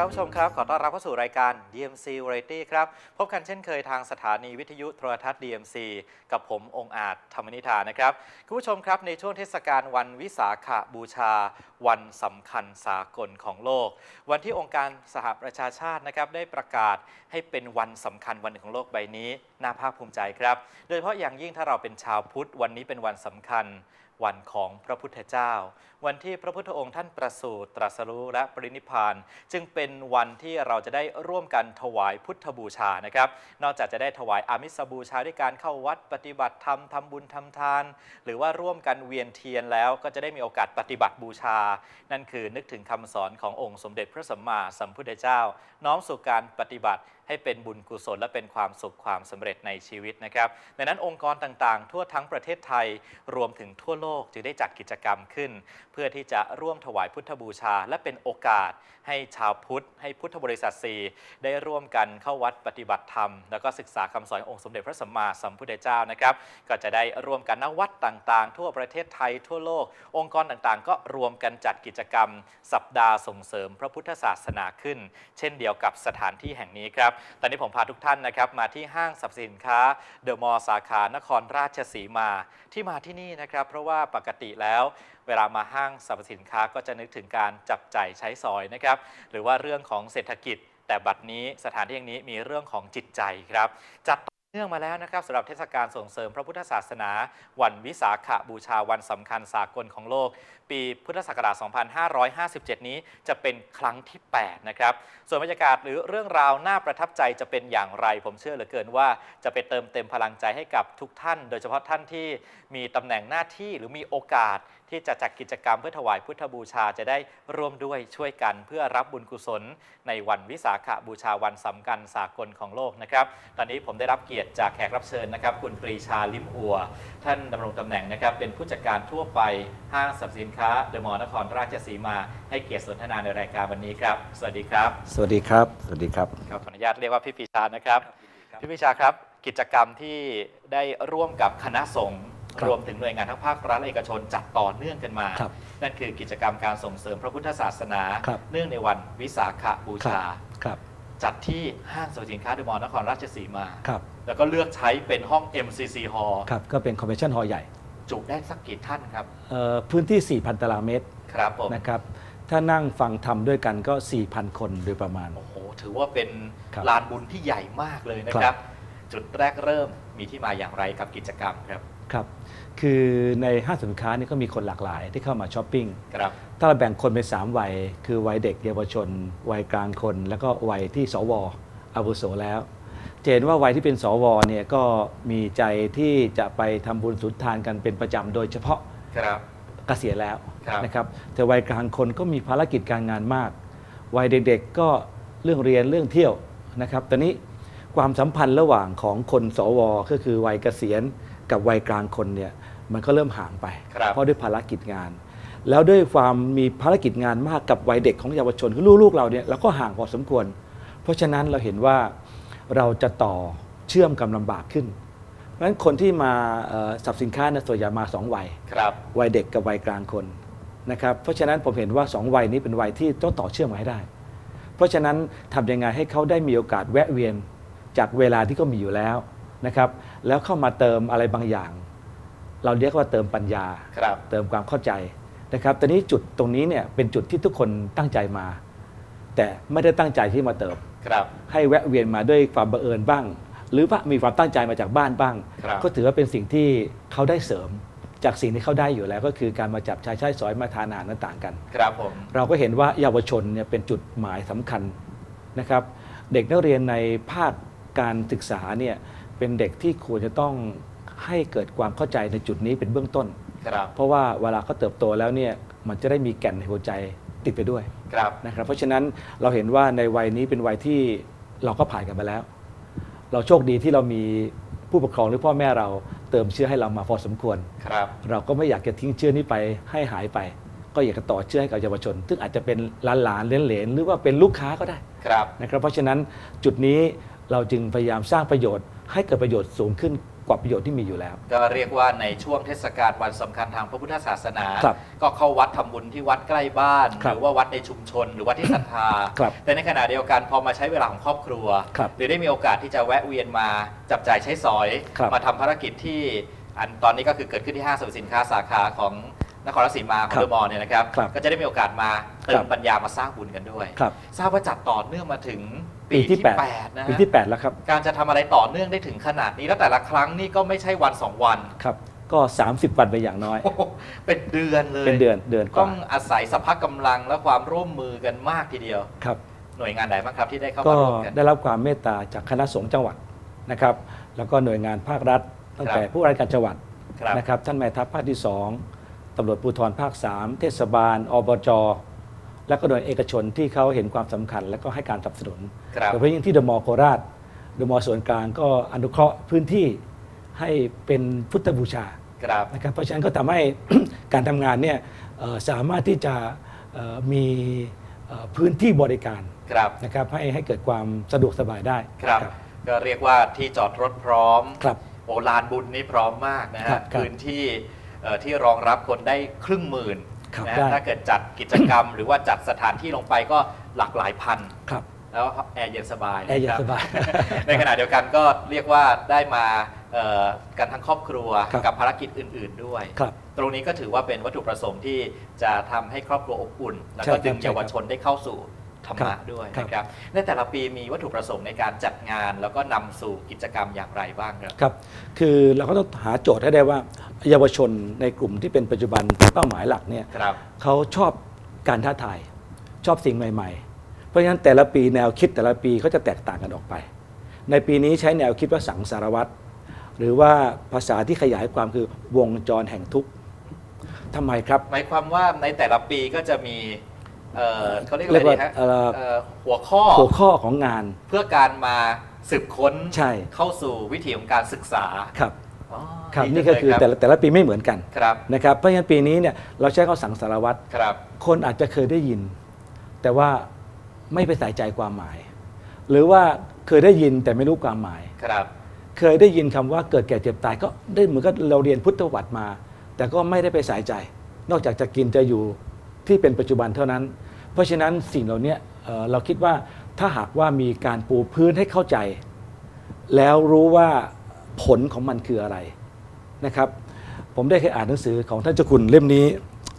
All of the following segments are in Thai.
ครับผู้ชมครับ ขอต้อนรับเข้าสู่รายการ DMC Variety ครับ พบกันเช่นเคยทางสถานีวิทยุโทรทัศน์ DMC กับผมองค์อาจธรรมนิธานะครับ คุณผู้ชมครับในช่วงเทศกาลวันวิสาขบูชา วันสำคัญสากลของโลก วันที่องค์การสหประชาชาตินะครับได้ประกาศให้เป็นวันสำคัญวันหนึ่งของโลกใบนี้น่าภาคภูมิใจครับ โดยเฉพาะอย่างยิ่งถ้าเราเป็นชาวพุทธวันนี้เป็นวันสำคัญวันของพระพุทธเจ้า วันที่พระพุทธองค์ท่านประสูติตรัสรู้และปรินิพาน จึงเป็นวันที่เราจะได้ร่วมกันถวายพุทธบูชานะครับ นอกจากจะได้ถวายอามิสบูชาด้วยการเข้าวัดปฏิบัติธรรมทำบุญทำทาน หรือว่าร่วมกันเวียนเทียนแล้วก็จะได้มีโอกาสปฏิบัติบูชา นั่นคือนึกถึงคำสอนขององค์สมเด็จพระสัมมาสัมพุทธเจ้า น้อมสู่การปฏิบัติให้เป็นบุญกุศลและเป็นความสุขความสำเร็จในชีวิตนะครับดังนั้นองค์กรต่างๆ ทั่วทั้งประเทศไทยรวมถึงทั่วโลกจึงได้จัดกิจกรรมขึ้น พื่อที่จะร่วมถวายพุทธบูชา และเป็นโอกาสให้ชาวพุทธ ให้พุทธบริษัทสีได้ร่วมกันเข้าวัดปฏิบัติธรรม แล้วก็ศึกษาคำสอนองค์สมเด็จพระสัมมาสัมพุทธเจ้านะครับ ก็จะได้ร่วมกันณวัดต่างๆ ทั่วประเทศไทยทั่วโลก องค์กรต่างๆ ก็รวมกันจัดกิจกรรม สัปดาห์ส่งเสริมพระพุทธศาสนาขึ้น เช่นเดียวกับสถานที่แห่งนี้ครับ ตอนนี้ผมพาทุกท่านนะครับมาที่ห้างสรรพสินค้าเดอะมอลล์สาขานครราชสีมาที่มาที่นี่นะครับ เพราะว่าปกติแล้ว เวลามาห้างสรรพสินค้าก็จะนึกถึงการจับจ่ายใช้สอยนะครับ หรือว่าเรื่องของเศรษฐกิจ แต่บัดนี้สถานที่แห่งนี้มีเรื่องของจิตใจครับ จัดต่อเนื่องมาแล้วนะครับสำหรับเทศกาลส่งเสริมพระพุทธศาสนา วันวิสาขบูชาวันสำคัญสากลของโลก ปีพุทธศักราช 2557 นี้จะเป็นครั้งที่ 8 นะครับ ส่วนบรรยากาศหรือเรื่องราวน่าประทับใจจะเป็นอย่างไร ผมเชื่อเหลือเกินว่าจะไปเติมเต็มพลังใจให้กับทุกท่าน โดยเฉพาะท่านที่มีตำแหน่งหน้าที่หรือมีโอกาส ที่จะจัดกิจกรรมเพื่อถวายพุทธบูชาจะได้ร่วมด้วยช่วยกันเพื่อรับบุญกุศล ในวันวิสาขบูชาวันสำคัญสากลของโลกนะครับ ตอนนี้ผมได้รับเกียรติจากแขกรับเชิญนะครับ คุณปรีชาลิมอัว ท่านดำรงตำแหน่งนะครับ เป็นผู้จัดการทั่วไปห้างสรรพสินค้าเดอะมอลล์นครราชสีมา ให้เกียรติสนทนาในรายการวันนี้ครับ สวัสดีครับ สวัสดีครับ สวัสดีครับครับขออนุญาตเรียกว่าพี่ปรีชานะครับ พี่ปรีชาครับกิจกรรมที่ได้ร่วมกับคณะสงฆ์ค รับรวมถึงหน่วยงานทั้งภาครัฐและเอกชนจัดต่อเนื่องกันมา ครับนั่นคือกิจกรรมการส่งเสริมพระพุทธศาสนา ครับ เนื่องในวันวิสาขบูชา ครับจัดที่ห้างสรรพสินค้าเดอะมอลล์นครราชสีมา ครับแล้วก็เลือกใช้เป็นห้อง MCC Hall ครับก็เป็นคอนเวนชั่นฮอลล์ใหญ่จุได้สักกี่ท่านครับ เอ่อพื้นที่ 4,000 ตารางเมตรครับผม นะครับถ้านั่งฟังทำด้วยกันก็ 4,000 คนโดยประมาณ โอ้โห ถือว่าเป็นครับลานบุญที่ใหญ่มากเลยนะคครัรับ บ จุดแรกเริ่มมีที่มาอย่างไรกับกิจกรรมครับ ครับ คือในห้างสินค้านี่ก็มีคนหลากหลายที่เข้ามาช้อปปิ้ง ครับ ถ้าเราแบ่งคนเป็น3วัย คือวัยเด็กเยาวชน วัยกลางคน แล้วก็วัยที่สวอาวุโสแล้วจะเห็นว่าวัยที่เป็นสวเนี่ยก็มีใจที่จะไปทำบุญสุนทานกันเป็นประจำโดยเฉพาะ ครับ เกษียณแล้วครับ นะครับแต่วัยกลางคนก็มีภารกิจการงานมาก วัยเด็กๆก็เรื่องเรียนเรื่องเที่ยวนะครับตอนนี้ความสัมพันธ์ระหว่างของคนสวก็คือวัยเกษียณ กับวัยกลางคนเนี่ยมันก็เริ่มห่างไป ครับ เพราะด้วยภารกิจงาน แล้วด้วยความมีภารกิจงานมากกับวัยเด็กของเยาวชนคือลูกๆเราเนี่ยเราก็ห่างพอสมควร เพราะฉะนั้นเราเห็นว่าเราจะต่อเชื่อมกันลำบากขึ้น เพราะฉะนั้นคนที่มาเอ่อสับสินค้าเนี่ยส่วนใหญ่มาสองวัย ครับ วัยเด็กกับวัยกลางคนนะครับ เพราะฉะนั้นผมเห็นว่า 2 วัยนี้เป็นวัยที่ต้องต่อเชื่อมกันให้ได้ เพราะฉะนั้นทำยังไงให้เขาได้มีโอกาสแวะเวียนจากเวลาที่เขามีอยู่แล้ว นะครับ แล้วเข้ามาเติมอะไรบางอย่าง เราเรียกว่าเติมปัญญา ครับ เติมความเข้าใจนะครับตอนนี้จุดตรงนี้เนี่ยเป็นจุดที่ทุกคนตั้งใจมา แต่ไม่ได้ตั้งใจที่มาเติม ครับ ให้แวะเวียนมาด้วยความบังเอิญบ้าง หรือว่ามีความตั้งใจมาจากบ้านบ้าง ครับ ก็ถือว่าเป็นสิ่งที่เขาได้เสริม จากสิ่งที่เขาได้อยู่แล้วก็คือการมาจับชายใช้สอยมาทานอาหารต่างๆกัน ครับผม เราก็เห็นว่าเยาวชนเนี่ยเป็นจุดหมายสำคัญนะครับ เด็กนักเรียนในภาคการศึกษาเนี่ย เป็นเด็กที่ควรจะต้องให้เกิดความเข้าใจในจุดนี้เป็นเบื้องต้น ครับ เพราะว่าเวลาเขาเติบโตแล้วเนี่ยมันจะได้มีแก่นในหัวใจติดไปด้วยครับ นะครับ เพราะฉะนั้นเราเห็นว่าในวัยนี้เป็นวัยที่เราก็ผ่านกันไปแล้ว เราโชคดีที่เรามีผู้ปกครองหรือพ่อแม่เราเติมเชื่อให้เรามาพอสมควร ครับ เราก็ไม่อยากจะทิ้งเชื่อนี้ไปให้หายไป ก็อยากจะต่อเชื่อให้กับเยาวชน ซึ่งอาจจะเป็นหลานๆเหลนๆหรือว่าเป็นลูกค้าก็ได้ ครับ นะครับเพราะฉะนั้นจุดนี้เราจึงพยายามสร้างประโยชน์ ให้เกิดประโยชน์สูงขึ้นกว่าประโยชน์ที่มีอยู่แล้ว ก็เรียกว่าในช่วงเทศกาลวันสำคัญทางพระพุทธศาสนา ครับก็เข้าวัดทำบุญที่วัดใกล้บ้าน ครัหบรือว่าวัดในชุมชน หรือวัดที่ศรัทธา ครับแต่ในขณะเดียวกันพอมาใช้เวลาของครอบครัว ครับหรือได้มีโอกาสที่จะแวะเวียนมาจับจ่ายใช้สอย ครับมาทำภารกิจที่อันตอนนี้ก็คือเกิดขึ้นที่ห้างสรรพสินค้าสาขาของนครราชสีมาของครับเดอะมอลล์เนี่ยนะครับ ครับก็จะได้มีโอกาสมาเติครัมบปัญญามาสร้างบุญกันด้วย ครับ ทราบว่าจัดต่อเนื่องมาถึง ปีปีที่ที่แปดแปดนะฮะปีที่ 8 แล้วครับการจะทำอะไรต่อเนื่องได้ถึงขนาดนี้ แล้วแต่ละครั้งนี่ก็ไม่ใช่วันสองวัน ครับ ก็ 30 วันไปอย่างน้อย โอ้โหเป็นเดือนเลยเป็นเดือนเดือนกต้ว่าองอาศัยสภาพกำลังและความร่วมมือกันมากทีเดียว ครับ หน่วยงานไหนบ้างครับที่ได้เข้าก็มาร่วมกัน ได้รับความเมตตาจากคณะสงฆ์จังหวัดนะครับ แล้วก็หน่วยงานภาครัฐ ตั้งแต่ครับ ผู้ราชการจังหวัดครับนะครับ ท่านแม่ทัพภาคที่ 2ตำรวจภูธรภาค 3 เทศบาล อบจ และก็หน่วยเอกชนที่เขาเห็นความสำคัญ และก็ให้การสนับสนุนครับโดยเฉพาะยิ่งที่เดอะมอลล์โคราชเดอะมอลล์ส่วนกลางก็อนุเคราะห์พื้นที่ให้เป็นพุทธบูชาครับนะครับเพราะฉะนั้นก็ทำให้การทำงานเนี่ยเอ่อสามารถที่จะเอ่อมีเอ่อพื้นที่บริการครับนะครับให้ให้เกิดความสะดวกสบายได้ครับก็เรียกว่าที่จอดรถพร้อมครับโอลานบุญนี่พร้อมมากนะครัฮะบครับพื้นที่เอ่อที่รองรับคนได้ครึ่งหมื่น ครับนะได้ฮะถ้าเกิดจัดกิจกรรม หรือว่าจัดสถานที่ลงไปก็หลากหลายพัน ครับ แล้วแอร์เย็นสบายแอร์เย็นคสบายในขณะเดียวกันก็เรียกว่าได้มาเอ่อกันทั้งครอบครัวครับ กับภารกิจอื่น ๆด้วย ครับ ตรงนี้ก็ถือว่าเป็นวัตถุประสงค์ที่จะทำให้ครอบครัวอบอุ่น แล้วใช่ก็ครับดึงใช่ครับเยาวชนได้เข้าสู่ธ รรครัมะบด้วยครับนะครับในแต่ละปีมีวัตถุประสงค์ในการจัดงาน แล้วก็นำสู่กิจกรรมอย่างไรบ้างครับครับ คือเราก็ต้องหาโจทย์ให้ได้ว่าเยาวชนในกลุ่มที่เป็นปัจจุบันเป้าหมายหลักเนี่ยครับเขาชอบการท้าทายชอบสิ่งใหม่ ๆ เพราะฉะนั้นแต่ละปีแนวคิดแต่ละปีเขาจะแตกต่างกันออกไป ในปีนี้ใช้แนวคิดว่าสังสารวัตรหรือว่าภาษาที่ขยายความคือวงจรแห่งทุกข์ทำไมครับ หมายความว่าในแต่ละปีก็จะมี เอ่อเขาเรียกอะเรีไรยกว่าดีฮะเอ่อ เอ่อหัวข้อหัวข้อของงาน เพื่อการมาสืบค้นใช่ เข้าสู่วิถีของการศึกษาครับอ๋อครับดีนี่ก็คือจังแต่เลยละแต่ละปีไม่เหมือนกันครับนะครับเพราะฉะนั้นปีนี้เนี่ยเราใช้ข้อสังสารวัตรครับคนอาจจะเคยได้ยิน แต่ว่าไม่ไปใส่ใจความหมาย หรือว่าเคยได้ยินแต่ไม่รู้ความหมาย ครับเคยได้ยินคำว่าเกิดแก่เจ็บตายก็ได้เหมือนกับเราเรียนพุทธวัตรมา แต่ก็ไม่ได้ไปใส่ใจ นอกจากจะกินจะอยู่ ที่เป็นปัจจุบันเท่านั้น เพราะฉะนั้นสิ่งเหล่านี้เอ่อเราคิดว่าถ้าหากว่ามีการปูพื้นให้เข้าใจ แล้วรู้ว่าผลของมันคืออะไรนะครับ ผมได้เคยอ่านหนังสือของท่านเจ้าคุณเล่มนี้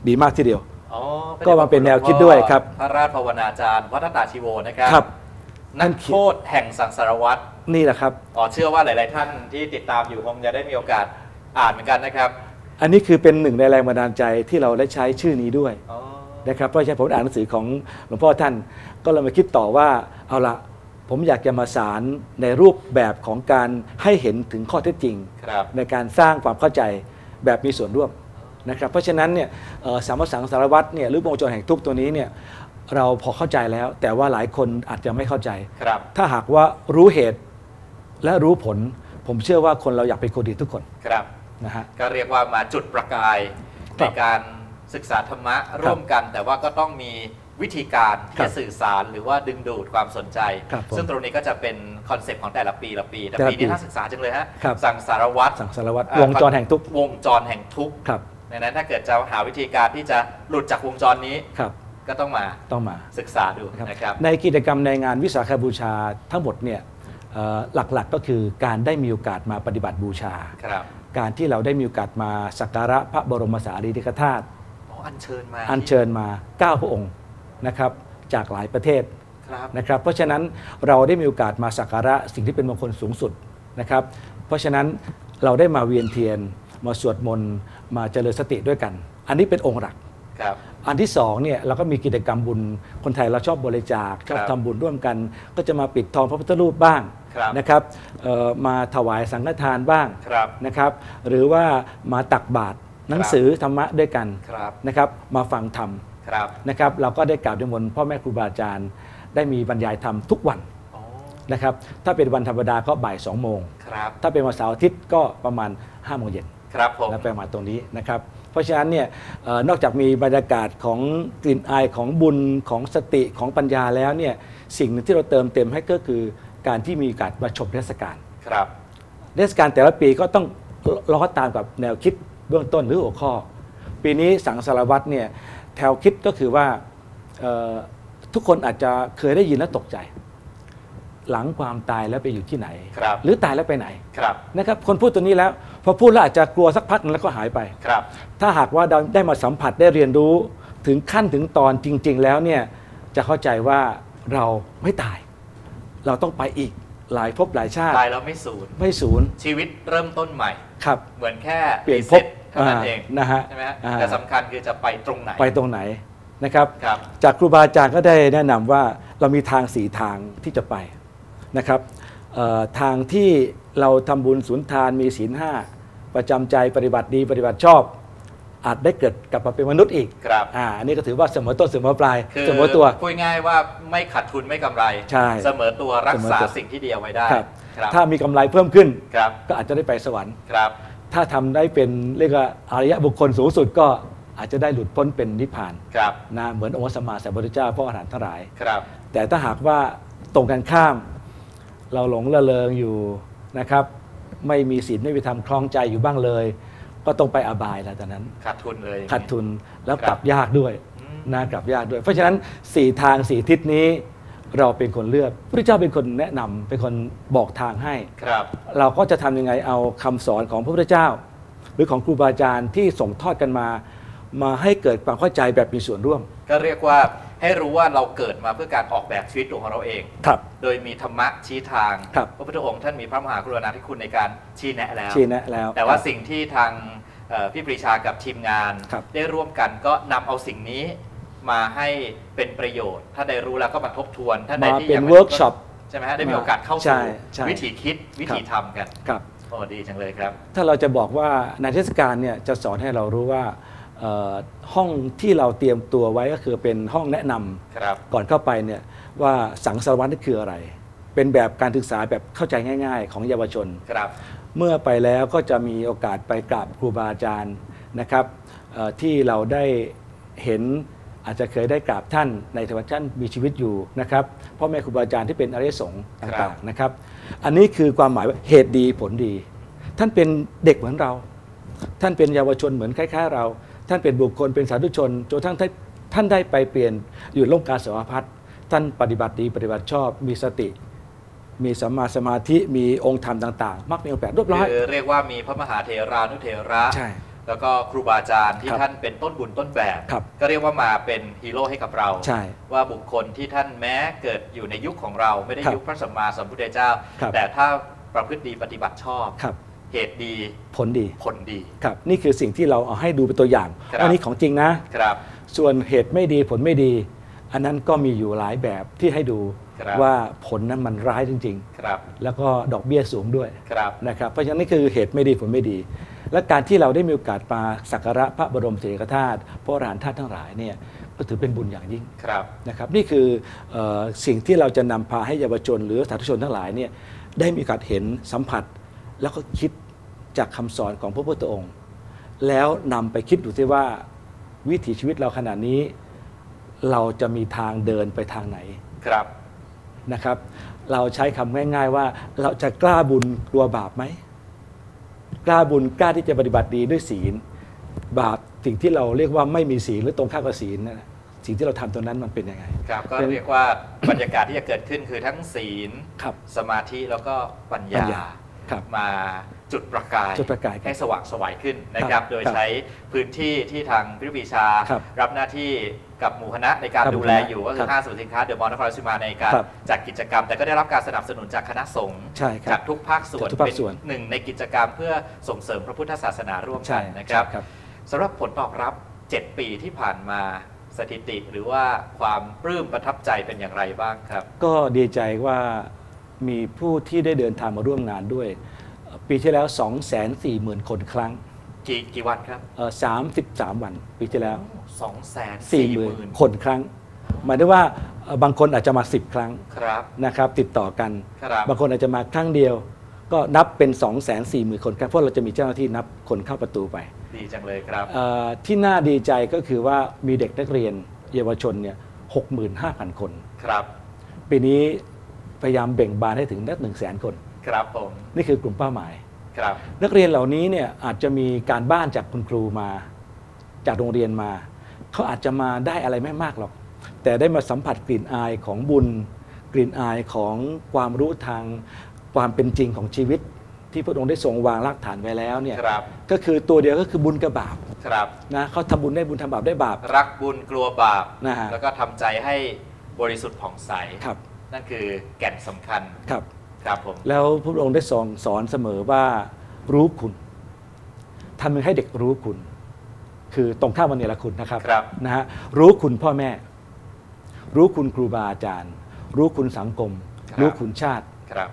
ดีมากทีเดียวอ๋อก็มาเป็นแนวคิดด้วยครับพระราชภาวนาจารย์วัฒตาชีโวนะครับครับนักโทษแห่งสังสารวัตรนี่แหละครับอ๋อเชื่อว่าหลาย ๆ ท่านที่ติดตามอยู่คงจะได้มีโอกาสอ่านเหมือนกันนะครับ อันนี้คือเป็นหนึ่งในแรงบันดาลใจที่เราได้ใช้ชื่อนี้ด้วยอ๋อ นะครับเพราะฉะนั้นผมอ่านหนังสือของหลวงพ่อท่าน ก็เลยมาคิดต่อว่าเอาละผมอยากจะมาสารในรูปแบบของการให้เห็นถึงข้อเท็จจริง ครับในการสร้างความเข้าใจแบบมีส่วนร่วมนะครับเพราะฉะนั้นเนี่ยเอ่อสามสังสารวัตรเนี่ยหรือวงจรแห่งทุกข์ตัวนี้เนี่ยเราพอเข้าใจแล้ว แต่ว่าหลายคนอาจจะไม่เข้าใจ ครับถ้าหากว่ารู้เหตุและรู้ผล ผมเชื่อว่าคนเราอยากเป็นคนดีทุกคนครับ นะฮะ ก็เรียกว่ามาจุดประกายคในรับ การ ศึกษาธรรมะร่วมกัน แต่ว่าก็ต้องมีวิธีการที่ครัจะบสื่อสารหรือว่าดึงดูดความสนใจ ครับผมซึ่งตรงนี้ก็จะเป็นคอนเซปต์ของแต่ละปีละปีแต่แต่ละปีนี้ปีน่าศึกษาจังเลยฮะครับ สังสารวัตรสังสารวัตรอ่าวงจรแห่งทุกข์วงจรแห่งทุกข์ครับดังนั้นถ้าเกิดจะหาวิธีการที่จะหลุดจากวงจรนี้ครับก็ต้องมาต้องมา ศึกษาดูนะครับนะครับ ในกิจกรรมในงานวิสาขบูชาทั้งหมดเนี่ยเอ่อหลักๆก็คือการได้มีโอกาสมาปฏิบัติบูชา ครับ การที่เราได้มีโอกาสมาสักการะพระบรมสารีริกธาตุ อ๋ออัญเชิญมาอัญเชิญมา 9 พระองค์นะครับจากหลายประเทศครับนะครับ เพราะฉะนั้นเราได้มีโอกาสมาสักการะสิ่งที่เป็นมงคลสูงสุดนะครับ เพราะฉะนั้นเราได้มาเวียนเทียน มาสวดมนต์มาเจริญสติด้วยกัน อันนี้เป็นองค์หลักครับอันที่สองเนี่ยเราก็มีกิจกรรมบุญคนไทยเราชอบบริจาคชอบครับทำบุญร่วมกัน ก็จะมาปิดทองพระพุทธรูปบ้างครับนะครับเอ่อมาถวายสังฆทานบ้างครับนะครับ หรือว่ามาตักบาตร หนังสือธรรมะด้วยกันครับนะครับ มาฟังธรรมครับนะครับ เราก็ได้กล่าวด้วยมนต์พ่อแม่ครูบาอาจารย์ ได้มีบรรยายธรรมทุกวันอ๋อนะครับ ถ้าเป็นวันธรรมดาก็บ่าย2โมงครับถ้าเป็นวันเสาร์อาทิตย์ก็ประมาณ5โมงเย็นครับผมและประมาณตรงนี้นะครับ เพราะฉะนั้นเนี่ยเอ่อนอกจากมีบรรยากาศของกลิ่นอายของบุญของสติของปัญญาแล้วเนี่ยสิ่งหนึ่งที่เราเติมเต็มให้ก็คือการที่มีโอกาสมาชมเทศกาลครับเทศกาลแต่ละปีก็ต้องล้อตามกับแนวคิด เบื้องต้นหรือหัวข้อ ปีนี้สังสารวัตรเนี่ยแถวคิดก็คือว่าเอ่อทุกคนอาจจะเคยได้ยินและตกใจ หลังความตายแล้วไปอยู่ที่ไหนครับหรือตายแล้วไปไหนครับนะครับคนพูดตัวนี้แล้ว พอพูดแล้วอาจจะกลัวสักพักหนึงแล้วก็หายไปครับถ้าหากว่าได้ได้มาสัมผัสได้เรียนรู้ถึงขั้นถึงตอนจริง ๆ แล้วเนี่ยจะเข้าใจว่าเราไม่ตาย เราต้องไปอีกหลายภพหลายชาติตายแล้วไม่สูญไม่สูญชีวิตเริ่มต้นใหม่ครับ เหมือนแค่เปลี่ยนรีภซ็พต เท่านั้นเองานะฮะใช่ไหมฮะอ่าแต่สำคัญคือจะไปตรงไหนไปตรงไหนนะครับครับจากครูบาอาจารย์ก็ได้แนะนำว่าเรามีทางสีทางที่จะไปนะครับเอ่อทางที่เราทำบุญสุนทานมีศีลห้าประจำใจปฏิบัติดีปฏิบัติชอบ อาจได้เกิดกลับมาเป็นมนุษย์อีกครับอ่าอันนี้ก็ถือว่าเสมอต้นเสมอปลายคือเสมอตัวพูดง่ายว่าไม่ขาดทุนไม่กำไรใช่เสมอตัวรักษาเสมอตัวสิ่งที่ดีเอาไว้ได้ครับครับถ้ามีกำไรเพิ่มขึ้นครับก็อาจจะได้ไปสวรรค์ครับ ถ้าทำได้เป็นเรียกว่าอริยบุคคลสูงสุดก็อาจจะได้หลุดพ้นเป็นนิพพานครับนะเหมือนองค์สมมาสัมพุทธเจ้าพระอรหันต์ทั้งหลาย ครับ แต่ถ้าหากว่าตรงกันข้าม เราหลงละเลงอยู่นะครับ ไม่มีศีลไม่มีธรรมคลองใจอยู่บ้างเลย ก็ต้องไปอบายแล้วตอนนั้น ขาดทุนเลยขาดทุนแล้วครับกลับยากด้วยอืมนะกลับยากด้วย เพราะฉะนั้นสี่ทางสี่ทิศนี้ เราเป็นคนเลือกพระเจ้าเป็นคนแนะนำเป็นคนบอกทางให้ ครับเราก็จะทำยังไงเอาคำสอนของพระพุทธเจ้า หรือของครูบาอาจารย์ที่ส่งทอดกันมา มาให้เกิดความเข้าใจแบบมีส่วนร่วมก็เรียกว่าให้รู้ว่าเราเกิดมาเพื่อการออกแบบชีวิตของเราเอง ครับ โดยมีธรรมะชี้ทาง ครับ พระพุทธองค์ท่านมีพระมหากรุณาธิคุณในการชี้แนะแล้ว ชี้แนะแล้ว แต่ว่าสิ่งที่ทางเอ่อพี่ปรีชากับทีมงาน ครับได้ร่วมกันก็นำเอาสิ่งนี้ มาให้เป็นประโยชน์ ถ้าได้รู้แล้วก็มาทบทวนท่านใดมาที่เป็ยันงไม่เวิร์กช็อปใช่ไหมฮะได้มีโอกาสเข้าใช่สู่ใช่วิธีคิดวิธีทำกันครับ โอ้ดีจังเลยครับ ถ้าเราจะบอกว่าในเทศกาลเนี่ยจะสอนให้เรารู้ว่าเอ่อห้องที่เราเตรียมตัวไว้ก็คือเป็นห้องแนะนำครับ ก่อนเข้าไปเนี่ยว่าสังสารวัตรนี่คืออะไร เป็นแบบการศึกษาแบบเข้าใจง่าย ๆ ของเยาวชน ครับ เมื่อไปแล้วก็จะมีโอกาสไปกราบครูบาอาจารย์นะครับเอ่อที่เราได้เห็น อาจจะเคยได้กราบท่านในธรรมท่านมีชีวิตอยู่นะครับพ่อแม่ครูบาอาจารย์ที่เป็นอริยสงฆ์ครัต่าบงๆนะครับ อันนี้คือความหมายว่าเหตุดีผลดี ท่านเป็นเด็กเหมือนเรา ท่านเป็นเยาวชนเหมือนคล้ายๆเรา ท่านเป็นบุคคลเป็นสาธุชนจนทั้งท่านท่านได้ไปเปลี่ยนอยู่ร่มกาสวพัฒน์ท่านปฏิบัติดีปฏิบัติชอบมีสติ มีสัมมาสมาธิมีองค์ธรรมต่าง ๆมรรคมีองค์แปดเรียบร้อยคือเรียกว่ามีพระมหาเถรานุเถระใช่ แล้วก็ครูบาอาจารย์ที่ครับท่านเป็นต้นบุญต้นแบบ ครับก็เรียกว่ามาเป็นฮีโร่ให้กับเรา ใช่ว่าบุคคลที่ท่านแม้เกิดอยู่ในยุคของเราไม่ได้ครับยุคพระสัมมาสัมพุทธเจ้า ครับ แต่ถ้าประพฤติดีปฏิบัติชอบ ครับเหตุดีผลดีผลดี ครับนี่คือสิ่งที่เราเอาให้ดูเป็นตัวอย่างครับ อันนี้ของจริงนะ ครับ ส่วนเหตุไม่ดีผลไม่ดี อันนั้นก็มีอยู่หลายแบบที่ให้ดูครับ ว่าผลนั้นมันร้ายจริง ครับๆ แล้วก็ดอกเบี้ยสูงด้วยครับ นะครับเพราะฉะนั้นนี่คือเหตุไม่ดีผลไม่ดี และการที่เราได้มีโอกาสมาสักการะพระบรมสารีริกธาตุพระอรหันต์ธาตุทั้งหลายเนี่ยก็ถือเป็นบุญอย่างยิ่งครับนะครับ นี่คือเออสิ่งที่เราจะนำพาให้เยาวชน หรือสาธุชนทั้งหลายเนี่ยได้มีโอกาสเห็นสัมผัส แล้วก็คิดจากคำสอนของพระพุทธองค์ แล้วนำไปคิดดูซิว่าวิถีชีวิตเราขณะนี้ เราจะมีทางเดินไปทางไหน ครับ นะครับ เราใช้คำง่าย ๆ ว่าเราจะกล้าบุญกลัวบาปไหม กล้าบุญกล้าที่จะปฏิบัติดีด้วยศีล บาปสิ่งที่เราเรียกว่าไม่มีศีลหรือตรงข้ามกับศีลนั่นน่ะสิ่งที่เราทำตรงนั้นมันเป็นยังไง ครับก็เป็นเรียกว่าบรรยากาศที่จะเกิดขึ้นคือทั้งศีลครับสมาธิแล้วก็ปัญปัญญาญา ครับมาจุดประกายจุดประกายครับให้สว่างไสวายขึ้นนะครับครับโดยครับใช้พื้นที่ที่ทางพิพิชาครับรับหน้าที่ กับหมู่คณะในการครับดูแลอยู่ก็คืครัอบห้างสรรพสินค้าเดอะมอลล์นครราชสีมาในการครับจัดกิจกรรม แต่ก็ได้รับการสนับสนุนจากคณะสงฆ์ใช่ครับจากทุกภาคส่วนจากทุกภาคส่วน เป็นหนึ่งในกิจกรรมเพื่อส่งเสริมพระพุทธศาสนาร่วมใช่กันนะครับ ครับ สำหรับผลตอบรับ 7 ปีที่ผ่านมาสถิติหรือว่าความปลื้มประทับใจเป็นอย่างไรบ้างครับ ก็ดีใจว่ามีผู้ที่ได้เดินทางมาร่วมงานด้วยเอ่อปีที่แล้ว 2 4 0 0 0 0 คนครั้งกี่กี่วันครับ เอ่อ33 วันปีที่แล้ว สองแสนสี่หมื่น40,000 คนครั้ง หมายถึงว่าเอ่อบางคนอาจจะมา 10 ครั้งครับ นะครับ ติดต่อกัน ครับ บางคนอาจจะมาครั้งเดียว ก็นับเป็น 2 4 0 0 0 0 คนครับเพราะเราจะมีเจ้าหน้าที่นับคนเข้าประตูไปดีจังเลยครับ เอ่อที่น่าดีใจก็คือว่ามีเด็กนักเรียนเยาวชนเนี่ย65,000 คน ครับ ปีนี้พยายามเบ่งบานให้ถึงนักหนึ่งแสนคนอครับผม นี่คือกลุ่มเป้าหมาย ครับ นักเรียนเหล่านี้เนี่ยอาจจะมีการบ้านจากคุณครูมา จากโรงเรียนมา เขาอาจจะมาได้อะไรไม่มากหรอก แต่ได้มาสัมผัสกลิ่นอายของบุญ กลิ่นอายของความรู้ทางความเป็นจริงของชีวิต ที่พระองค์ได้ทรงวางรากฐานไว้แล้วเนี่ยครับ ก็คือตัวเดียวก็คือบุญกับบาปครับนะเขาทำบุญได้บุญทำบาปได้บาป รักบุญกลัวบาปนะฮะ แล้วก็ทำใจให้บริสุทธิ์ผ่องใสครับนั่นคือแก่นสำคัญครับ ครับผม แล้วพระองค์ได้สอนสอนเสมอว่ารู้คุณทำให้เด็กรู้คุณ คือตรงข้ามวันเนรคุณนะครับครับ นะฮะรู้คุณพ่อแม่ รู้คุณครูบาอาจารย์ รู้คุณสังคม ครับ รู้คุณชาติครับ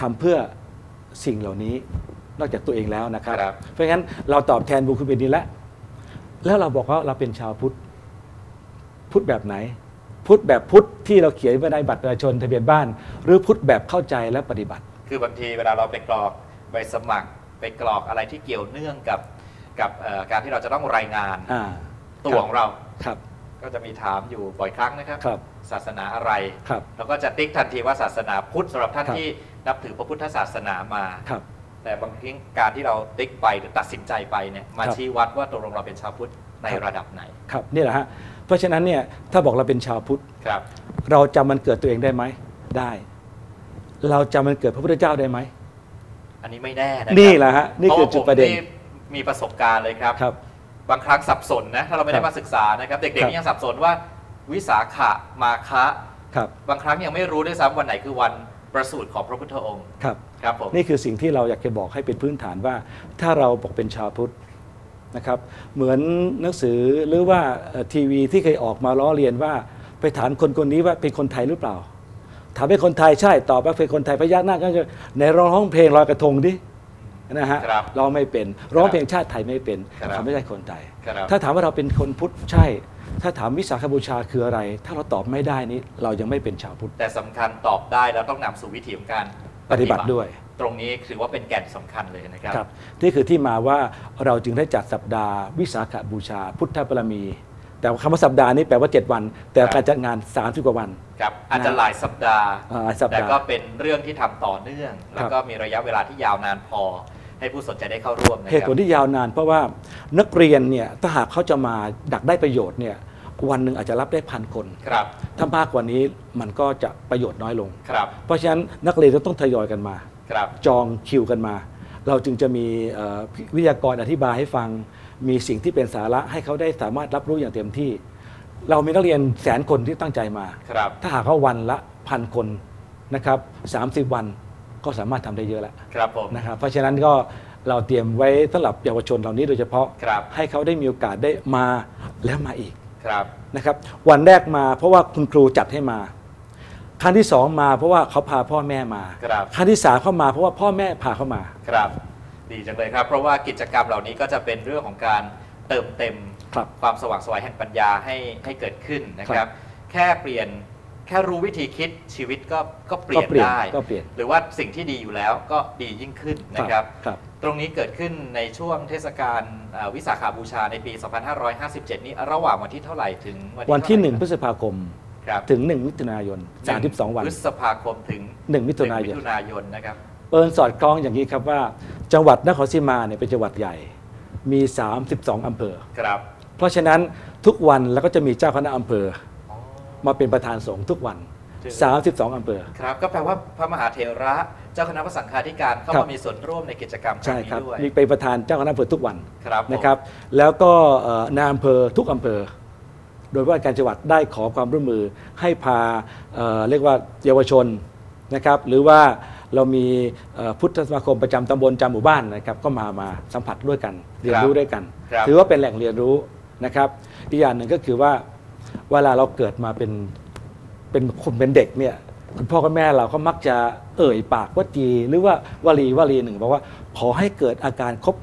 ทำเพื่อสิ่งเหล่านี้นอกจากตัวเองแล้วนะครับ ครับ เพราะงั้นเราตอบแทนบุญคุณเป็นดินแล้วแล้วเราบอกว่าเราเป็นชาวพุทธพุทธแบบไหน พุทธแบบพุทธที่เราเขียนไว้ในบัตรประชาชนทะเบียนบ้าน หรือพุทธแบบเข้าใจและปฏิบัติ คือบางทีเวลาเราไปกรอกใบสมัคร ไปกรอกอะไรที่เกี่ยวเนื่องกับ กับเอ่อการที่เราจะต้องรายงานอ่าตัวของเราครับ ก็จะมีถามอยู่บ่อยครั้งนะครับครับศาสนาอะไรครับเราก็จะติ๊กทันทีว่าศาสนาพุทธสำหรับท่านครับที่นับถือพระพุทธศาสนามาครับแต่บางทีการที่เราติ๊กไปหรือตัดสินใจไปเนี่ยมาครับชี้วัดว่าตกลงเราเป็นชาวพุทธในครับระดับไหนครับนี่แหละฮะเพราะฉะนั้นเนี่ยถ้าบอกเราเป็นชาวพุทธครับ เราจำมันเกิดตัวเองได้ไหมได้ เราจำมันเกิดพระพุทธเจ้าได้ไหมอันนี้ไม่แน่นะครับนี่แหละฮะนี่คือพาว่าจุดประเด็นผ มมีประสบการณ์เลยครับ ครับ บางครั้งสับสนนะถ้าเราไม่ได้ครับมาศึกษานะครับ เด็กครับๆยังสับสนว่า วิสาขะมาคะ ครับ บางครั้งยังไม่รู้ด้วยซ้ำวันไหนคือวันประสูติของพระพุทธองค์ครับ ครับผม นี่คือสิ่งที่เราอยากจะบอกให้เป็นพื้นฐานว่า ถ้าเราบอกเป็นชาวพุทธนะครับ เหมือนหนังสือหรือว่าเอ่อทีวีที่เคยออกมาล้อเลียนว่า ไปถามคนคนนี้ว่าเป็นคนไทยหรือเปล่า ถามเป็นคนไทยใช่ตอบว่าเป็นคนไทยพยักหน้าก็จะในร้องเพลงลอยกระทงดิ นะฮะครับร้องไม่เป็น ร้องเพลงชาติไทยไม่เป็นครับเขาไม่ใช่คนไทย ครับถ้าถามว่าเราเป็นคนพุทธใช่ ถ้าถามวิสาขบูชาคืออะไร ถ้าเราตอบไม่ได้นี้เรายังไม่เป็นชาวพุทธแต่สำคัญตอบได้แล้วต้องนำสู่วิถีของการปฏิบัติด้วย ตรงนี้ถือว่าเป็นแก่นสำคัญเลยนะครับ ครับนี่คือที่มาว่าเราจึงได้จัดสัปดาห์วิสาขบูชา พุทธบารมี แต่คำว่าสัปดาห์นี้แปลว่า 7 วัน แต่ครับ การจัดงาน 30 กว่าวัน ครับอาจจะหลายสัปดาห์ อ่าหลายสัปดาห์แต่ก็เป็นเรื่องที่ทำต่อเนื่อง แล้วก็มีระยะเวลาที่ยาวนานพอ ให้ผู้สนใจได้เข้าร่วมนะเหตุคผรัลที่ยาวนาน เพราะว่านักเรียนเนี่ยถ้าหากเขาจะมาดักได้ประโยชน์เนี่ยวันหนึ่งอาจจะรับได้พันคน ครับ ถ้ามากกว่านี้มันก็จะประโยชน์น้อยลง ครับ เพราะฉะนั้นนักเรียนจะต้องทยอยกันมา ครับ จองคิวกันมา เราจึงจะมีเอ่อวิทยากรอธิบายให้ฟัง มีสิ่งที่เป็นสาระให้เขาได้สามารถรับรู้อย่างเต็มที่ เรามีนักเรียนแสนคนที่ตั้งใจมา ครับ ถ้าหากเขาวันละพันคนนะครับ30 วัน ก็สามารถทำได้เยอะแล้วครับผมนะครับเพราะฉะนั้นก็เราเตรียมไว้สำหรับเยาวชนเหล่านี้โดยเฉพาะครับให้เขาได้มีโอกาสได้มาแล้วมาอีกครับนะครับ วันแรกมาเพราะว่าคุณครูจัดให้มา ครั้งที่สองมาเพราะว่าเขาพาพ่อแม่มาครับครั้งที่สามเข้ามาเพราะว่าพ่อแม่พาเข้ามาครับ ดีจังเลยครับ เพราะว่ากิจกรรมเหล่านี้ก็จะเป็นเรื่องของการเติมเต็มครับความสว่างไสวยแห่งปัญญาให้ให้เกิดขึ้นนะครับ แค่เปลี่ยน แค่รู้วิธีคิดชีวิตก็ก็เปลี่ยนก็เปลี่ยนได้ ก็เปลี่ยน หรือว่าสิ่งที่ดีอยู่แล้วก็ดียิ่งขึ้นนะครับ ครับ ตรงนี้เกิดขึ้นในช่วงเทศกาลเอ่อวิสาขาบูชาในปี 2557 นี้ระหว่างวันที่เท่าไหร่ถึงวันที่เท่าไหร่1พฤษภาคมครับถึง 1 มิถุนายน 32 วัน พฤษภาคมถึง1 มิถุนายมินถุนายนนะครับ เอิญสอดคล้องอย่างนี้ครับว่า จังหวัดนครศรีมาเนี่ยเป็นจังหวัดใหญ่ มี 32 อำเภอ ครับ เพราะฉะนั้นทุกวันแล้วก็จะมีเจ้าคณะอำเภอ มาเป็นประธานสงฆ์ทุกวัน 32อำเภอ ครับ ก็แปลว่าพระมหาเถระเจ้าคณะพระสังฆาธิการเข้าครัมาบมีส่วนร่วมในกิจกรรมครั้ใช่งนี้ครับด้วยมีเป็นประธานเจ้าคณะอำเภอทุกวันครับผมนะครับ แล้วก็เอ่อนายอำเภอทุกอำเภอ โดยว่าการจังหวัดได้ขอความร่วมมือให้พาเอ่อเรียกว่าเยาวชนนะครับ หรือว่าเรามีเอ่อพุทธสมาคมประจำตำบลจำหมู่บ้านนะครับ ก็มามาสัมผัสด้วยกัน เรียนรู้ด้วยกัน ครับ ถือว่าเป็นแหล่งเรียนรู้นะครับอีกอย่างหนึ่งก็คือว่า เวลาเราเกิดมาเป็นเป็นคนเป็นเด็กเนี่ยคุณพ่อกับแม่เราก็มักจะเอ่ยปากว่าจีหรือว่าวลีวลีหนึ่งบอกว่า ขอให้เกิดอาการครบ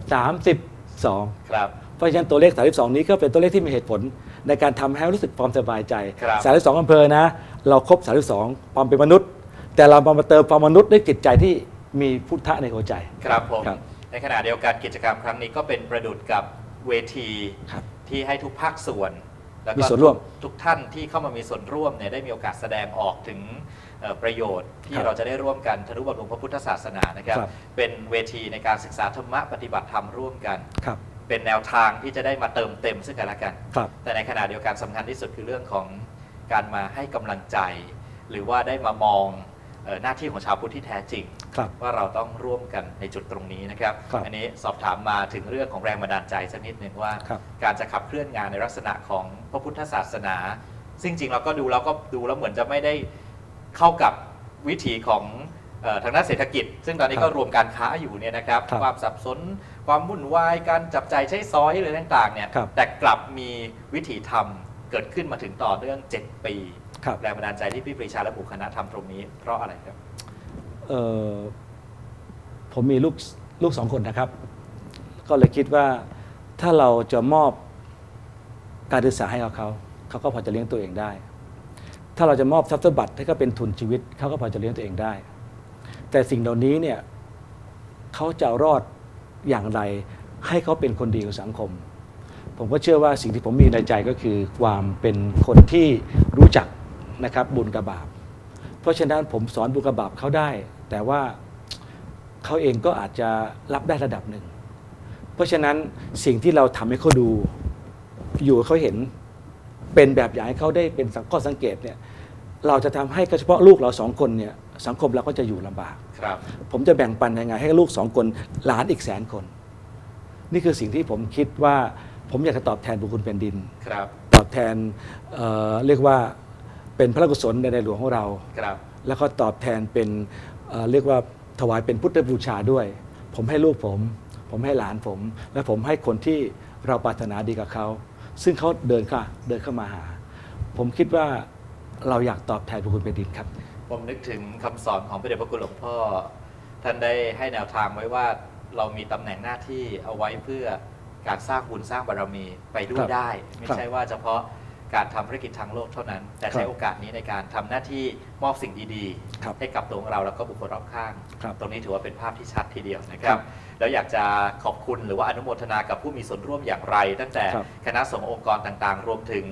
32 ครับ เพราะฉะนั้นตัวเลข 32 นี้ก็เป็นตัวเลขที่มีเหตุผล ในการทำให้รู้สึกความสบายใจครับ32 อำเภอนะ เราครบ 32 ความเป็นมนุษย์ แต่เรามาเติมความมนุษย์ด้วยจิตใจที่มีพุทธะในหัวใจ ครับผมครับในขณะเดียวกันกิจกรรมครั้งนี้ก็เป็นประดุจกับเวทีครับที่ให้ทุกภาคส่วน แล้วก็มีส่วนร่วมทุกทุกท่านที่เข้ามามีส่วนร่วมเนี่ยได้มีโอกาสแสดงออกถึงเอ่อประโยชน์ที่ครับเราจะได้ร่วมกันทนุบำรุงพระพุทธศาสนานะครับ ครับ เป็นเวทีในการศึกษาธรรมะปฏิบัติธรรมร่วมกัน ครับเป็นแนวทางที่จะได้มาเติมเต็มซึ่งกันและกัน ครับ แต่ในขณะเดียวกันสำคัญที่สุดคือเรื่องของการมาให้กำลังใจ หรือว่าได้มามองเอ่อหน้าที่ของชาวพุทธที่แท้จริง ครับว่าเราต้องร่วมกันในจุดตรงนี้นะครับ ครับอันนี้สอบถามมาถึงเรื่องของแรงบันดาลใจสักนิดหนึ่งว่า ครับ การจะขับเคลื่อนงานในลักษณะของพระพุทธศาสนา ซึ่งจริงเราก็ดูเราก็ดูแล้วเหมือนจะไม่ได้เข้ากับวิถีของเออทางด้านเศรษฐกิจ ซึ่งตอนนี้ครับก็รวมการค้าอยู่เนี่ยนะครับ ครับความสับสน ความวุ่นวาย การจับใจายใช้ซอยอะไรต่างๆเนี่ยครับ แต่กลับมีวิถีธรรมเกิดขึ้นมาถึงต่อเนื่อง 7 ปี ครับ แรงบันดาลใจที่พี่ปรีชาและหมู่คณะทำตรงนี้เพราะอะไรครับเอ่อ ผมมีลูกลูกสองคนนะครับ ก็เลยคิดว่าถ้าเราจะมอบการศึกษาให้กับเขาเขาก็พอจะเลี้ยงตัวเองได้ ถ้าเราจะมอบทรัพย์สมบัติให้เขาเป็นทุนชีวิตเขาก็พอจะเลี้ยงตัวเองได้ แต่สิ่งเหล่านี้เนี่ยเขาจะรอดอย่างไร ให้เขาเป็นคนดีของสังคม ผมก็เชื่อว่าสิ่งที่ผมมีในใจก็คือความเป็นคนที่รู้จักนะครับบุญกับบาป เพราะฉะนั้นผมสอนบุญกับบาปเขาได้ แต่ว่าเขาเองก็อาจจะรับได้ระดับหนึ่ง เพราะฉะนั้นสิ่งที่เราทำให้เขาดู อยู่ให้เขาเห็นเป็นแบบอย่างให้เขาได้เป็นสังข้อสังเกตเนี่ยเราจะทำให้เฉพาะลูกเราสองคนเนี่ยสังคมเราก็จะอยู่ลำบากครับ ผมจะแบ่งปันยังไงให้ลูกสองคนหลานอีกแสนคน นี่คือสิ่งที่ผมคิดว่าผมอยากจะตอบแทนบุญคุณแผ่นดินครับ ตอบแทนเอ่อเรียกว่าเป็นพระกุศลในในหลวงของเราครับแล้วก็ตอบแทนเป็นเอ่อ เรียกว่าถวายเป็นพุทธบูชาด้วย ผมให้ลูกผม ผมให้หลานผม และผมให้คนที่เราปรารถนาดีกับเขา ซึ่งเขาเดินเข้าเดินเข้ามาหา ผมคิดว่าเราอยากตอบแทนพระคุณแผ่นดินครับ ผมนึกถึงคำสอนของพระเดชพระคุณหลวงพ่อ ท่านได้ให้แนวทางไว้ว่าเรามีตำแหน่งหน้าที่เอาไว้เพื่อการสร้างบุญสร้างบารมีไปด้วคยรับได้ ไม่ครับใช่ว่าเฉพาะการทำธุรกิจทางโลกเท่านั้น แต่ครับใช้โอกาสนี้ในการทำหน้าที่มอบสิ่งดีครับๆ ให้กับตัวของเราแล้วก็บุคคลรอบข้าง ครับตรงนี้ถือว่าเป็นภาพที่ชัดทีเดียวนะคครัรับบ แล้วอยากจะขอบคุณหรือว่าอนุโมทนากับผู้มีส่วนร่วมอย่างไร ตั้งแต่ครับคณะสงฆ์องค์กรต่างๆ รวมถึง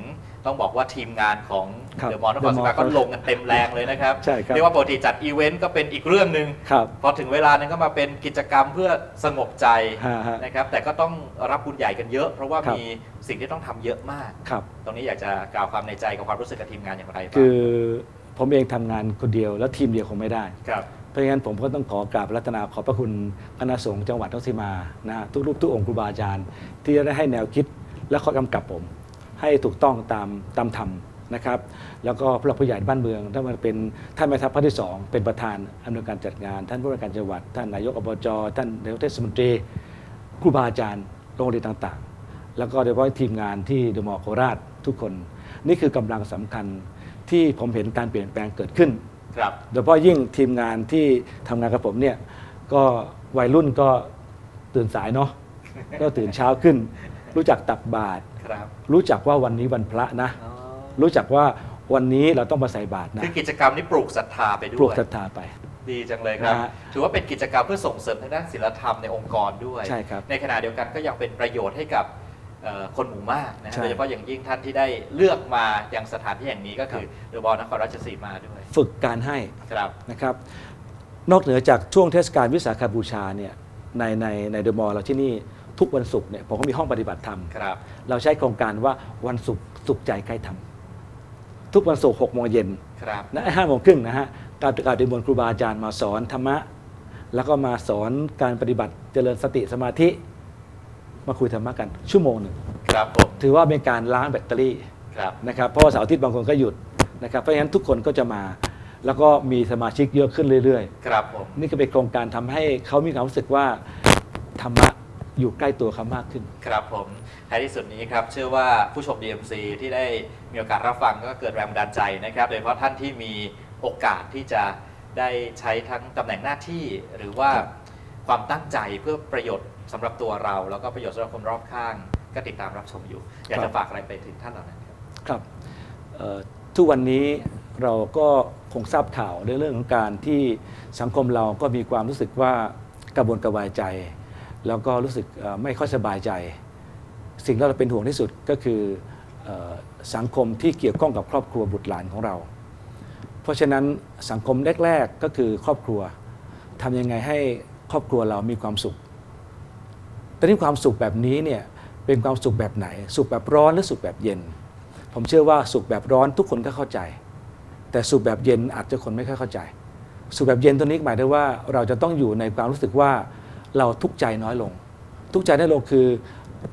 ต้องบอกว่าทีมงานของครับเดอะมอลล์นครศรีธรรมราชก็ The Mall ลงกันเต็มแรงเลยนะครับใช่ครับ เรียกว่าปกติจัดอีเวนต์ก็เป็นอีกเรื่องหนึ่ง ครับ พอถึงเวลานั้นก็มาเป็นกิจกรรมเพื่อสงบใจฮะฮะนะครับ แต่ก็ต้องรับบุญใหญ่กันเยอะ เพราะว่าครับ มีสิ่งที่ต้องทำเยอะมาก ครับ ตรงนี้อยากจะกล่าวความในใจกับความรู้สึกกับทีมงานอย่างไรบ้าง คือ ผมเองทำงานคนเดียวแล้วทีมเดียวคงไม่ได้ครับเพราะฉะนั้นผมก็ต้องขอกราบรัตนาขอบพระคุณคณะสงฆ์จังหวัดนครศรีมานะฮะทุกรูปทุกองค์ครูบาอาจารย์ ที่ได้ให้แนวคิดและข้อกำกับผม ให้ถูกต้องตามตามธรรมนะครับ แล้วก็ผู้หลักผู้ใหญ่บ้านเมืองถ้ามันเป็นท่านแม่ทัพภาคที่สองเป็นประธานอำนวยการจัดงาน ท่านผู้ว่าการจังหวัด ท่านนายกอบจท่านนายกเทศมนตรีครูบาอาจารย์โรงเรียนต่างๆ แล้วก็โดยเฉพาะทีมงานที่เดอะมอลล์โคราชทุกคน นี่คือกำลังสำคัญ ที่ผมเห็นการเปลี่ยนแปลงเกิดขึ้น ครับ โดยเฉพาะยิ่งทีมงานที่ทำงานกับผมเนี่ยก็วัยรุ่นก็ตื่นสายเนาะ ก็ตื่นเช้าขึ้น รู้จักตักบาตรครับรู้จักว่าวันนี้วันพระนะ อ๋อรู้จักว่าวันนี้เราต้องมาใส่บาตรนะคือกิจกรรมนี้ปลูกศรัทธาไปด้ปลุวกยศรัทธาไป ดีจังเลยครับ นะฮะถือว่าเป็นกิจกรรมเพื่อส่งเสริมทางด้านศิลธรรมในองค์กรด้วยใช่ครับ ในขณะเดียวกันก็ยังเป็นประโยชน์ให้กับเอ่อ คนหมู่มากนะฮะใช่ โดยเฉพาะอย่างยิ่งท่านที่ได้เลือกมายังสถานที่แห่งนี้ก็คือเดอะบอลนครราชสีมาด้วยฝึกการให้ครับ นะครับ นอกเหนือจากช่วงเทศกาลวิสาขบูชาเนี่ยในในในเดอะมอลล์เราที่นี่ทุกวันศุกร์เนี่ยผมก็มีห้องปฏิบัติธรรม ครับ เราใช้โครงการว่าวันศุกร์สุขใจใกล้ธรรมทุกวันศุกร์หกโมงเย็น ครับ นะห้าโมงครึ่งนะฮะการประกาศดิมนต์ครูบาอาจารย์มาสอนธรรมะ แล้วก็มาสอนการปฏิบัติเจริญสติสมาธิ มาคุยธรรมะกันชั่วโมงหนึ่งครับผมถือว่าเป็นการล้างแบตเตอรี่ครับนะครับเพราะว่าเสาร์อาทิตย์บางคนก็หยุดนะครับเพราะฉะนั้นทุกคนก็จะมา แล้วก็มีสมาชิกเยอะขึ้นเรื่อยครับผมๆนี่ก็เป็นโครงการทำให้เขามีความรู้สึกว่าธรรมะอยู่ใกล้ตัวเขามากขึ้น ครับผมท้ายที่สุดนี้ครับ เชื่อว่าผู้ชม DMC ที่ได้มีโอกาสรับฟังก็เกิดแรงบันดาลใจนะครับ โดยเฉพาะท่านที่มีโอกาสที่จะได้ใช้ทั้งตำแหน่งหน้าที่หรือว่าครับความตั้งใจเพื่อประโยชน์ สำหรับตัวเราแล้วก็ประโยชน์สำหรับคนรอบข้าง ก็ติดตามรับชมอยู่ อยากจะฝากอะไรไปถึงท่านเหล่านั้นครับครับเอ่อทุกวันนี้เราก็คงทราบข่าวในเรื่องของการที่สังคมเราก็มีความรู้สึกว่ากระวนกระวายใจ แล้วก็รู้สึกเอ่อไม่ค่อยสบายใจ สิ่งที่เราเป็นห่วงที่สุดก็คือเออสังคมที่เกี่ยวข้องกับครอบครัวบุตรหลานของเรา เพราะฉะนั้นสังคมแรก ๆก็คือครอบครัวทำยังไงให้ครอบครัวเรามีความสุข แต่นี่ความสุขแบบนี้เนี่ยเป็นความสุขแบบไหน สุขแบบร้อนหรือสุขแบบเย็น ผมเชื่อว่าสุขแบบร้อนทุกคนก็เข้าใจ แต่สุขแบบเย็นอาจจะคนไม่ค่อยเข้าใจ สุขแบบเย็นตัวนี้หมายถึงว่าเราจะต้องอยู่ในความรู้สึกว่าเราทุกข์ใจน้อยลง ทุกข์ใจน้อยลงคือ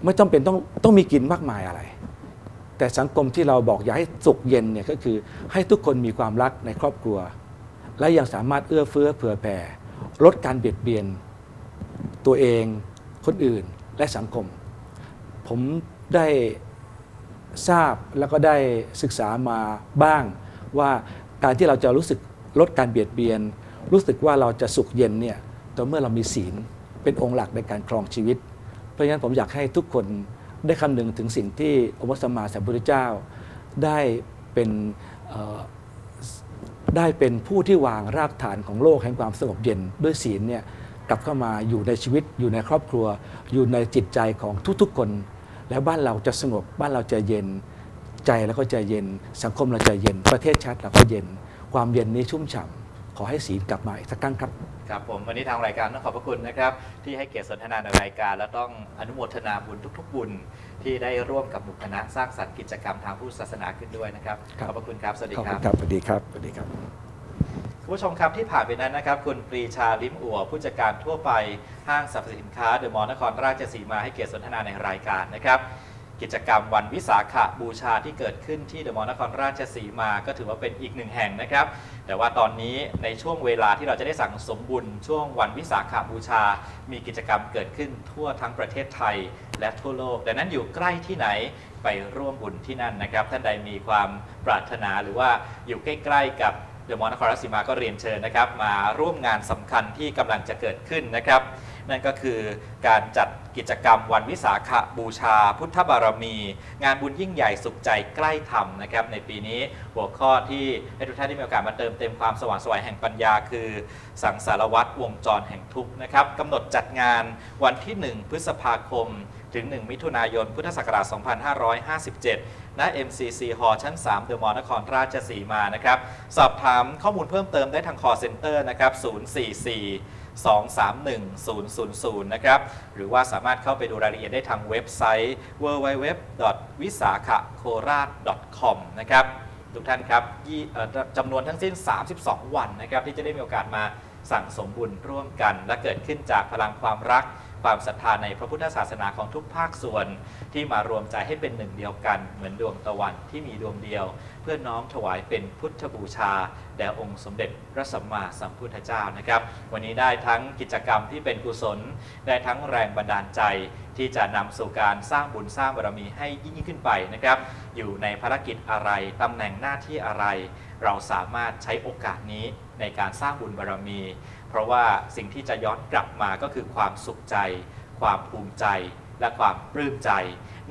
ไม่ต้องเป็นต้องต้องมีกินมากมายอะไร แต่สังคมที่เราบอกอยากให้สุขเย็นเนี่ยก็คือให้ทุกคนมีความรักในครอบครัว และยังสามารถเอื้อเฟื้อเผื่อแผ่ลดการเบียดเบียนตัวเอง คนอื่นและสังคม ผมได้ทราบแล้วก็ได้ศึกษามาบ้าง ว่าการที่เราจะรู้สึกลดการเบียดเบียน รู้สึกว่าเราจะสุขเย็นเนี่ยต่อเมื่อเรามีศีลเป็นองค์หลักในการครองชีวิต เพราะฉะนั้นผมอยากให้ทุกคนได้คำนึงถึงสิ่งที่องค์พระสัมมาสัมพุทธเจ้า ได้เป็นได้เป็นผู้ที่วางรากฐานของโลกแห่งความสงบเย็นด้วยศีลเนี่ย ลับเข้ามาอยู่ในชีวิตอยู่ในครอบครัว อยู่ในจิตใจของทุกๆคน แล้วบ้านเราจะสงบบ้านเราจะเย็นใจแล้วก็ใจเย็น สังคมเราจะเย็น ประเทศชาติเราก็เย็น ความเย็นนี้ชุ่มฉ่ำขอให้ศีลกลับมาอีกสักครั้งครับ ครับผมวันนี้ทางรายการต้องขอบพระคุณนะครับ ที่ให้เกียรติสนทนาในรายการ และต้องอนุโมทนาบุญทุก ๆ บุญ ที่ได้ร่วมกับหมู่คณะสร้างสรรค์กิจกรรมทางพุทธศาสนาขึ้นด้วยนะครับครับขอบพระคุณครับสวัสดีขอบคคุรับณครับ สวัสดีครับ สวัสดีครับคุณ ผู้ชมครับที่ผ่านไปนั้นนะครับคุณปรีชาลิมอัวผู้จัดการทั่วไปห้างสรรพสินค้าเดอะมอลล์นครราชสีมาให้เกียรติสนทนาในรายการนะครับ กิจกรรมวันวิสาขบูชาที่เกิดขึ้นที่เดอะมอลล์นครราชสีมาก็ถือว่าเป็นอีกหนึ่งแห่งนะครับ แต่ว่าตอนนี้ในช่วงเวลาที่เราจะได้สั่งสมบุญช่วงวันวิสาขบูชา มีกิจกรรมเกิดขึ้นทั่วทั้งประเทศไทยและทั่วโลกดังนั้นอยู่ใกล้ที่ไหนไปร่วมบุญที่นั่นนะครับ ท่านใดมีความปรารถนาหรือว่าอยู่ใกล้ ๆกับ เดอะมอลนครราชสีมาก็เรียนเชิญนะครับ มาร่วมงานสำคัญที่กำลังจะเกิดขึ้นนะครับ นั่นก็คือการจัดกิจกรรมวันวิสาขบูชา พุทธบารมี งานบุญยิ่งใหญ่สุขใจใกล้ธรรมนะครับในปีนี้หัวข้อที่ให้ทุกท่านได้มีโอกาสมาเติมเต็มความสว่างสวยแห่งปัญญา คือ สังสารวัตรวงจรแห่งทุกข์นะครับกำหนดจัดงานวันที่ 1 พฤษภาคม ถึง 1 มิถุนายน พุทธศักราช 2557 ณ MCC Hall ชั้น 3 เดอะมอลล์นครราชสีมานะครับ สอบถามข้อมูลเพิ่มเติมได้ทาง call center นะครับ 044 231 000 นะครับ หรือว่าสามารถเข้าไปดูรายละเอียดได้ทางเว็บไซต์ www. วิสาขโคราช .com นะครับทุกท่านครับจำนวนทั้งสิ้น 32 วันนะครับ ที่จะได้มีโอกาสมาสั่งสมบุญร่วมกัน และเกิดขึ้นจากพลังความรัก ความศรัทธาในพระพุทธศาสนาของทุกภาคส่วน ที่มารวมใจให้เป็นหนึ่งเดียวกัน เหมือนดวงตะวันที่มีดวงเดียว เพื่อน้อมถวายเป็นพุทธบูชา แด่องค์สมเด็จพระสัมมาสัมพุทธเจ้านะครับ วันนี้ได้ทั้งกิจกรรมที่เป็นกุศล ได้ทั้งแรงบันดาลใจที่จะนำสู่การสร้างบุญสร้างบารมีให้ยิ่งยิ่งขึ้นไปนะครับ อยู่ในภารกิจอะไรตำแหน่งหน้าที่อะไร เราสามารถใช้โอกาสนี้ในการสร้างบุญบารมี เพราะว่าสิ่งที่จะย้อนกลับมาก็คือความสุขใจ ความภูมิใจ และความปลื้มใจ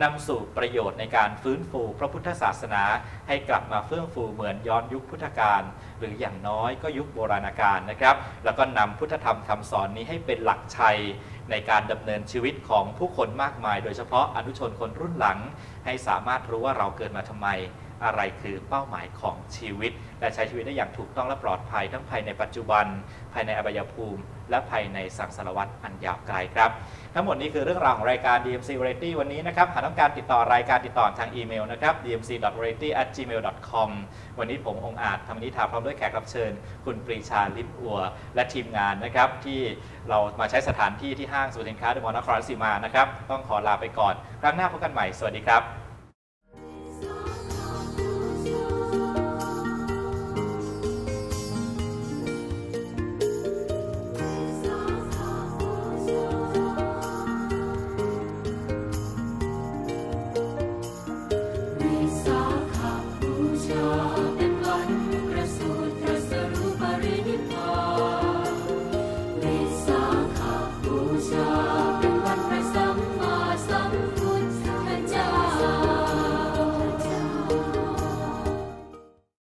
นำสู่ประโยชน์ในการฟื้นฟูพระพุทธศาสนา ให้กลับมาเฟื่องฟูเหมือนย้อนยุคพุทธกาลหรืออย่างน้อยก็ยุคโบราณกาลนะครับ แล้วก็นำพุทธธรรมคำสอนนี้ให้เป็นหลักชัยในการดำเนินชีวิตของผู้คนมากมาย โดยเฉพาะอนุชนคนรุ่นหลัง ให้สามารถรู้ว่าเราเกิดมาทำไม อะไรคือเป้าหมายของชีวิต และใช้ชีวิตได้อย่างถูกต้องและปลอดภัย ทั้งภายในปัจจุบัน ภายในอบายภูมิ และภายในสังสารวัตรอันยาวไกลครับ ทั้งหมดนี้คือเรื่องราวของรายการ DMC Variety วันนี้นะครับ หากต้องการติดต่อรายการติดต่อทางอีเมลนะครับ dmc.variety@gmail.com วันนี้ผมองอาจธรรมนิธาพร้อมด้วยแขกรับเชิญ คุณปรีชาลิมอัว และทีมงานนะครับที่เรามาใช้สถานที่ที่ห้างสรรพสินค้าเดอะมอลล์นครราชสีมานะครับต้องขอลาไปก่อนครั้งหน้าพบกันใหม่สวัสดีครับ